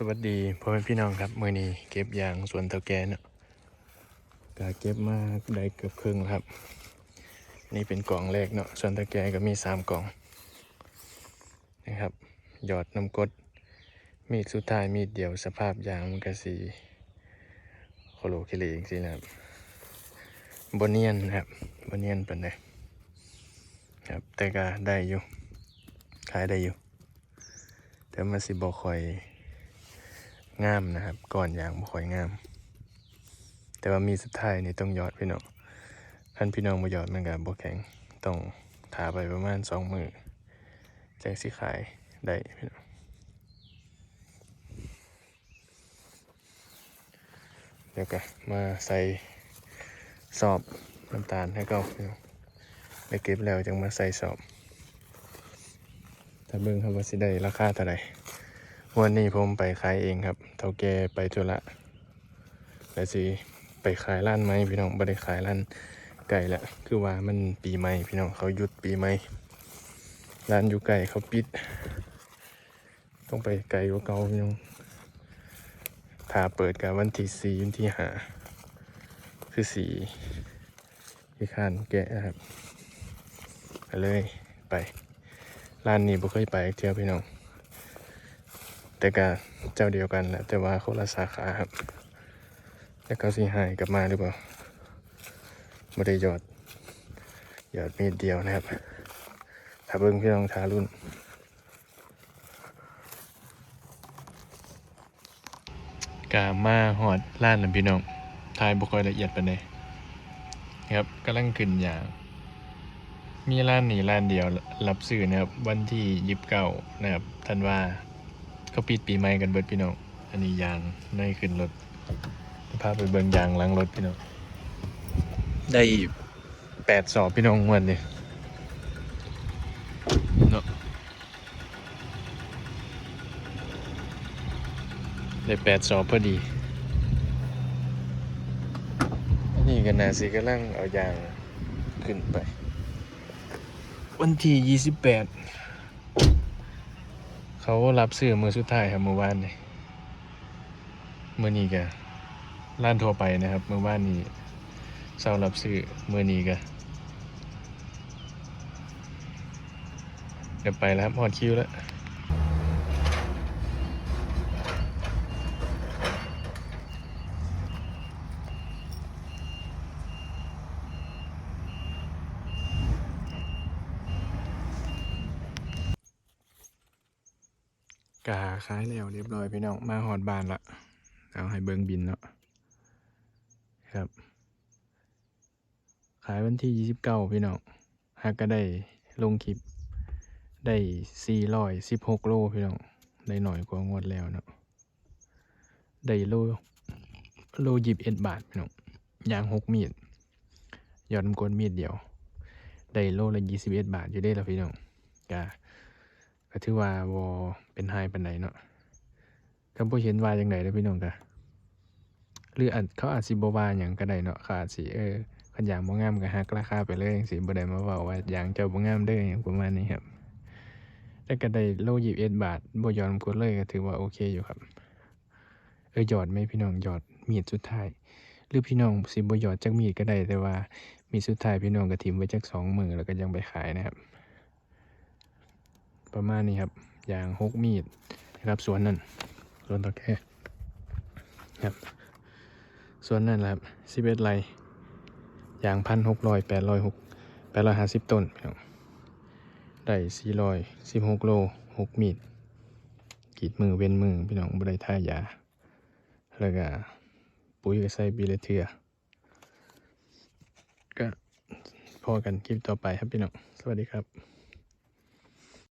สวัสดีพ่อแม่พี่น้องครับมื่อนี้เก็บยางสวนเตาแกเนาะก็เก็บมาได้เกือบครึ่งครับ นี่เป็นกล่องแรกเนาะสวนเตาแกก็มีสามกล่องนะครับหยอดน้ำกดมีดสุดท้ายมีดเดียวสภาพยางมันก็สีโคโลคิเลจรินะครับบเนียนครับบเนียนเป็นไงครับแต่ก็ได้อยู่ขายได้อยู่ แต่มันสิบ่ค่อย งามนะครับ ก่อนอย่างบ่ค่อยงาม แต่ว่ามีสุดท้ายนี่ต้องยอดพี่น้องท่านพี่น้องบ่ยอดมันก็บ่แข็งต้องถาไปประมาณสองมือแจงสิขายได้พี่น้องเดี๋ยวก็มาใส่สอบน้ำตาลให้เก่าพี่น้องไปเก็บแล้วจังมาใส่สอบ ถ้าเบิ่งครับว่าสิได้ราคาเท่าไหร่ วันนี้ผมไปขายเองครับ เท่าแกไปธุระแล้วสิไปขายร้านไหมพี่น้องไม่ได้ขายร้านไก่ละคือว่ามันปีใหม่พี่น้องเขาหยุดปีใหม่ร้านอยู่ไก่เขาปิด ต้องไปไกลกว่าเก่าพี่น้องถ้าเปิดกับวันที่สี่วันที่หาคือสี่ที่ขานแกะครับไปเลยไปร้านนี้บ่เคยไปเที่ยวพี่น้อง แต่ก็เจ้าเดียวกันแหละแต่ว่าคนละสาขาครับแล้วเขาสิหายกลับมาหรือเปล่าไม่ได้หยอดหยอดมีดเดียวนะครับ ถ้าเบิ้งพี่น้องทารุ่นกามาหอดล้านนะพี่น้องทายบุคอยละเอียดไปานใดครับกำลังขึ้นอย่าง มีร้านนี้ร้านเดียวรับซื้อนะครับ วันที่ยิบเก้านะครับท่านว่า เขาปิดปีใหม่กันเบิดพี่น้อง อันนี้ยางในขึ้นรถพาไปเบิ่งยางล้างรถพี่น้อง ได้แปดสอบพี่น้องวันนี้เนาะได้แปดสอบพอดี อันนี้กันนาสิกำลังเอายางขึ้นไป วันที่ยี่สิบแปด เขารับซื้อมือสุดท้ายครับมือวานนี่มือนี้กะร้านทั่วไปนะครับ มือวานนี้เศร้ารับซื้อมือนี้กะเดี๋ยวไปแล้วครับหอดคิวแล้ว กาขายแล้วเรียบร้อยพี่น้องมาหอดบานละเอาให้เบิงบินเนาะครับ ขายวันที่ยี่สิบเก้าพี่น้องหากก็ได้ลงคลิป ได้สี่ร้อยสิบหกโลพี่น้องได้หน่อยกว่างวดแล้วเนาะได้โลโลยิบเอ็ดบาทพี่น้องยางหกมีดยอดน้ำกลมีดเดียว ได้โลละยี่สิบเอ็ดบาทอยู่ได้แล้วพี่น้องกา ก็ถือว่าวอเป็นไฮปันไหนเนาะคำพูดเห็นว่าอย่างไรนะพี่น้องกะหรืออาจเขาอาจสิบวาอย่างก็ได้เนาะเขาอาจสิเออขันอย่างบ่งามก็ฮักราคาไปเลยสิบ่ได้มาเว้าว่าอย่างเจ้าบ่งามเด้ออย่างประมาณนี้ครับแต่ก็ได้โลยิบเอ็ดบาทบ่ยอมกดเลยก็ถือว่าโอเคอยู่ครับเออหยอดไหมพี่น้องหยอดมีดสุดท้าย หรือพี่น้องสิบ่หยอดจักมีดก็ได้แต่ว่ามีดสุดท้ายพี่น้องก็ทิมไว้จักสองมือแล้วก็ยังไปขายนะครับ ประมาณนี้ครับอย่างหกมีดนะครับส่วนนั้นส่วนต่อแค่ครับส่วนนั้นแหละครับสิบเอ็ดไรอย่างพันหกร้อยแปดร้อยหกแปดร้อยห้าสิบต้นพี่น้องได้สี่ร้อยสิบหกโลหกมีดกีดมือเว้นมือพี่น้องบได้ท่ายา แล้วก็ปุ๋ยก็ใส่บีเลเทียก็พอกันคลิปต่อไปครับพี่น้อง สวัสดีครับ